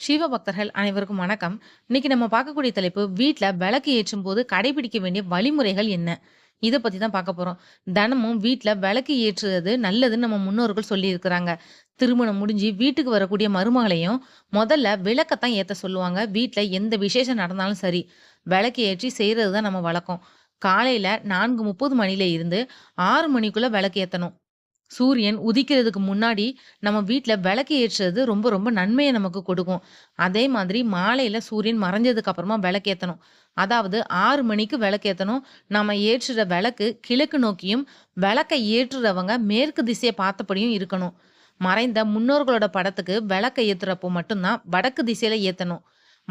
சிவ பக்தர்கள் அனைவருக்கும் வணக்கம். இன்னைக்கு நம்ம பார்க்கக்கூடிய தலைப்பு வீட்டில் விளக்கு ஏற்றும் போது கடைபிடிக்க வேண்டிய வழிமுறைகள் என்ன? இதை பத்தி தான் பார்க்க போறோம். தினமும் வீட்டில் விளக்கு ஏற்றுறது நல்லதுன்னு நம்ம முன்னோர்கள் சொல்லியிருக்கிறாங்க. திருமணம் முடிஞ்சு வீட்டுக்கு வரக்கூடிய மருமகளையும் முதல்ல விளக்கத்தான் ஏற்ற சொல்லுவாங்க. வீட்டில் எந்த விசேஷம் நடந்தாலும் சரி விளக்கு ஏற்றி செய்கிறது தான் நம்ம வழக்கம். காலையில் நான்கு முப்பது மணியில இருந்து ஆறு மணிக்குள்ளே விளக்கு ஏற்றணும் சூரியன் உதிக்கிறதுக்கு முன்னாடி நம்ம வீட்டில் விளக்கு ஏற்றுறது ரொம்ப ரொம்ப நன்மையை நமக்கு கொடுக்கும். அதே மாதிரி மாலையில் சூரியன் மறைஞ்சதுக்கு அப்புறமா விளக்கேற்றணும் அதாவது ஆறு மணிக்கு விளக்கேற்றணும் நம்ம ஏற்றுற விளக்கு கிழக்கு நோக்கியும், விளக்க ஏற்றுறவங்க மேற்கு திசையை பார்த்தபடியும் இருக்கணும். மறைந்த முன்னோர்களோட படத்துக்கு விளக்க ஏத்துறப்போ மட்டும்தான் வடக்கு திசையில ஏற்றணும்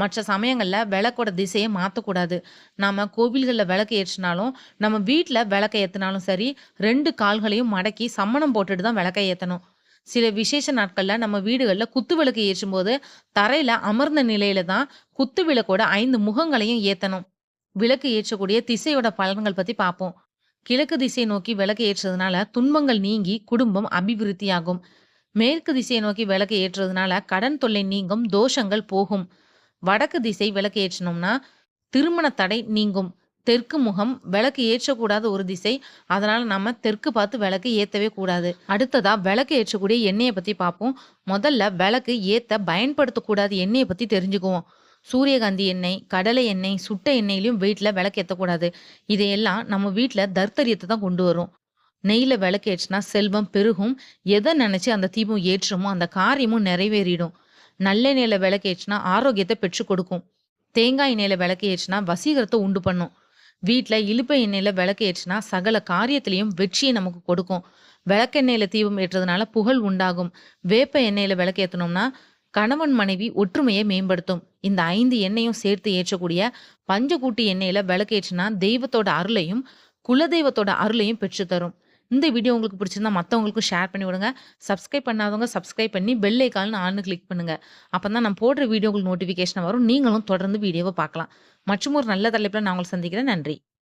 மற்ற சமயங்களில் விளக்கோட திசையை மாற்றக்கூடாது நாம் கோவில்களில் விளக்கு ஏற்றினாலும் நம்ம வீட்டில் விளக்கை ஏற்றினாலும் சரி, ரெண்டு கால்களையும் மடக்கி சம்மணம் போட்டுட்டு தான் விளக்கை ஏற்றணும் சில விசேஷ நாட்களில் நம்ம வீடுகளில் குத்து விளக்கு ஏற்றும்போது, தரையில் அமர்ந்த நிலையில தான் குத்து விளக்கோட ஐந்து முகங்களையும் ஏற்றணும் விளக்கு ஏற்றக்கூடிய திசையோட பலன்கள் பற்றி பார்ப்போம். கிழக்கு திசையை நோக்கி விளக்கு ஏற்றுறதுனால துன்பங்கள் நீங்கி குடும்பம் அபிவிருத்தியாகும். மேற்கு திசையை நோக்கி விளக்கு ஏற்றுறதுனால கடன் தொல்லை நீங்கும், தோஷங்கள் போகும். வடக்கு திசை விளக்கு ஏற்றுனோம்னா, திருமண தடை நீங்கும். தெற்கு முகம் விளக்கு ஏற்றக்கூடாத ஒரு திசை. அதனால நம்ம தெற்கு பார்த்து விளக்கு ஏற்றவே கூடாது. அடுத்ததா விளக்கு ஏற்றக்கூடிய எண்ணெயை பத்தி பார்ப்போம். முதல்ல விளக்கு ஏத்த பயன்படுத்தக்கூடாத எண்ணெயை பத்தி தெரிஞ்சுக்குவோம். சூரியகாந்தி எண்ணெய், கடலை எண்ணெய், சுட்ட எண்ணெயிலையும் வீட்டில் விளக்கு ஏற்றக்கூடாது இதையெல்லாம் நம்ம வீட்டில் தர்த்தரியத்தை தான் கொண்டு வரும். நெய்யில் விளக்கு ஏற்றுனா செல்வம் பெருகும். எதை நினச்சி அந்த தீபம் ஏற்றுமோ அந்த காரியமும் நிறைவேறிடும். நல்லெண்ணெயில விளக்கு ஆரோக்கியத்தை பெற்று கொடுக்கும். தேங்காய் எண்ணெயில விளக்கு வசீகரத்தை உண்டு பண்ணும். வீட்டில் இலுப்பை எண்ணெயில விளக்கேற்றுனா சகல காரியத்திலையும் வெற்றியை நமக்கு கொடுக்கும். விளக்கெண்ணெயில தீபம் ஏற்றுறதுனால புகழ் உண்டாகும். வேப்ப எண்ணெயில விளக்கேற்றணும்னா கணவன் மனைவி ஒற்றுமையை மேம்படுத்தும். இந்த ஐந்து எண்ணெயும் சேர்த்து ஏற்றக்கூடிய பஞ்சகூட்டி எண்ணெயில விளக்கு தெய்வத்தோட அருளையும், குலதெய்வத்தோட அருளையும் பெற்று தரும். இந்த வீடியோ உங்களுக்கு பிடிச்சிருந்தா மற்றவங்களுக்கும் ஷேர் பண்ணி விடுங்க. சப்ஸ்கிரைப் பண்ணாதவங்க சப்ஸ்கிரைப் பண்ணி பெல் ஆன்னு ஆல்னு கிளிக் பண்ணுங்க. அப்பதான் நான் போடுற வீடியோ உங்களுக்கு நோட்டிஃபிகேஷன் வரும். நீங்களும் தொடர்ந்து வீடியோவை பார்க்கலாம். மற்றும் ஒரு நல்ல தலைப்பில் நான் உங்கள சந்திக்கிறேன். நன்றி.